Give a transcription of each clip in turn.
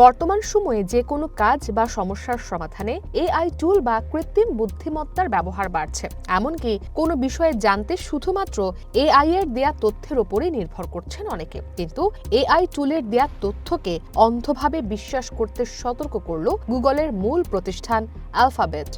বর্তমান সময়ে যে কোনো কাজ বা সমস্যার সমাধানে এআই টুল বা কৃত্রিম বুদ্ধিমত্তার ব্যবহার বাড়ছে। এমনকি কোনো বিষয়ে জানতে শুধুমাত্র এআই এর দেয়া তথ্যের উপরেই নির্ভর করছেন অনেকে। কিন্তু এআই টুলের দেয়া তথ্যকে অন্ধভাবে বিশ্বাস করতে সতর্ক করল গুগলের মূল প্রতিষ্ঠান অ্যালফাবেট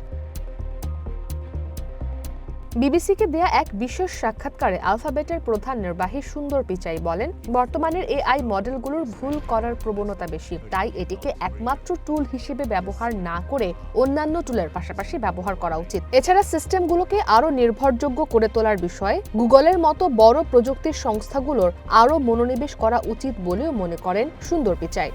বিবিসিকে দেয়া এক বিশেষ সাক্ষাৎকারে আলফাবেটের প্রধান নির্বাহী সুন্দর পিচাই বলেন, বর্তমানের এআই মডেলগুলোর ভুল করার প্রবণতা বেশি, তাই এটিকে একমাত্র টুল হিসেবে ব্যবহার না করে অন্যান্য টুলের পাশাপাশি ব্যবহার করা উচিত। এছাড়া সিস্টেমগুলোকে আরও নির্ভরযোগ্য করে তোলার বিষয়ে গুগলের মতো বড় প্রযুক্তির সংস্থাগুলোর আরও মনোনিবেশ করা উচিত বলেও মনে করেন সুন্দর পিচাই।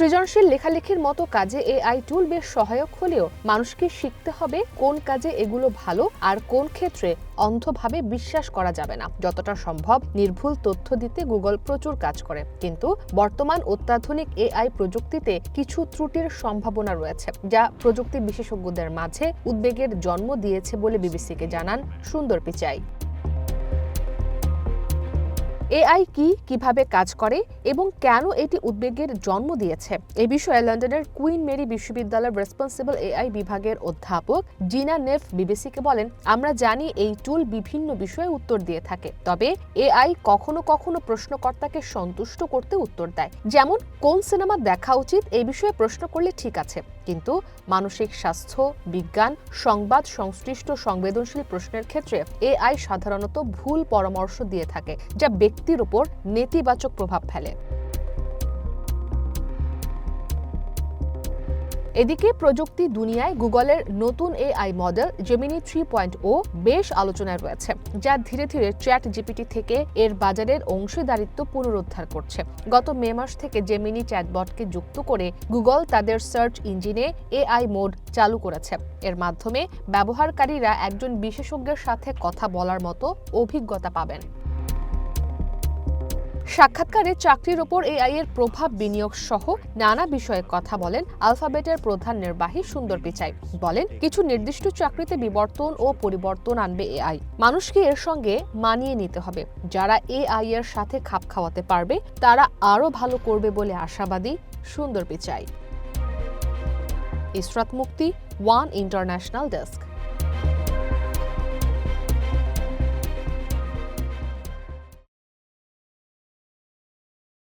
সৃজনশীল লেখালেখির মতো কাজে এআই টুল বেশ সহায়ক হলেও মানুষকে শিখতে হবে কোন কাজে এগুলো ভালো আর কোন ক্ষেত্রে অন্ধভাবে বিশ্বাস করা যাবে না। যতটা সম্ভব নির্ভুল তথ্য দিতে গুগল প্রচুর কাজ করে। কিন্তু বর্তমান অত্যাধুনিক এআই প্রযুক্তিতে কিছু ত্রুটির সম্ভাবনা রয়েছে, যা প্রযুক্তি বিশেষজ্ঞদের মাঝে উদ্বেগের জন্ম দিয়েছে বলে বিবিসিকে জানান সুন্দর পিচাই। এআই কি কীভাবে কাজ করে এবং কেন এটি উদ্বেগের জন্ম দিয়েছে? এ বিষয়ে লন্ডনের কুইন মেরি বিশ্ববিদ্যালয়ের রেসপন্সিবল এআই বিভাগের অধ্যাপক জিনা নেফ বিবিসিকে বলেন, আমরা জানি এই টুল বিভিন্ন বিষয়ে উত্তর দিয়ে থাকে, তবে এআই কখনো কখনো প্রশ্নকর্তাকে সন্তুষ্ট করতে উত্তর দেয়। যেমন, কোন সিনেমা দেখা উচিত? এই বিষয়ে প্রশ্ন করলে ঠিক আছে। কিন্তু মানসিক স্বাস্থ্য, বিজ্ঞান, সংবাদ, সংশ্লিষ্ট সংবেদনশীল প্রশ্নের ক্ষেত্রে এআই সাধারণত ভুল পরামর্শ দিয়ে থাকে, যা ব্যক্তির উপর নেতিবাচক প্রভাব ফেলে। এদিকে প্রযুক্তি দুনিয়ায় গুগলের নতুন AI model Gemini three point o বেশ আলোচনায় রয়েছে, যা ধীরে ধীরে চ্যাট জিপিটি থেকে এর বাজারের অংশীদারিত্ব পুনরুদ্ধার করছে। গত মে মাস থেকে জেমিনি চ্যাটবটকে যুক্ত করে গুগল তাদের সার্চ ইঞ্জিনে এআই মোড চালু করেছে। এর মাধ্যমে ব্যবহারকারীরা একজন বিশেষজ্ঞের সাথে কথা বলার মতো অভিজ্ঞতা পাবেন। সাক্ষাৎকারে চাকরির ওপর এআই এর প্রভাব বিনিয়োগ সহ নানা বিষয়ে কথা বলেন আলফাবেটের প্রধান নির্বাহী সুন্দর পিচাই। বলেন, কিছু নির্দিষ্ট চাকরিতে বিবর্তন ও পরিবর্তন আনবে এআই। মানুষকে এর সঙ্গে মানিয়ে নিতে হবে। যারা এআই এর সাথে খাপ খাওয়াতে পারবে, তারা আরও ভালো করবে বলে আশাবাদী সুন্দর পিচাই। ইসরাত মুক্তি, ওয়ান ইন্টারন্যাশনাল ডেস্ক।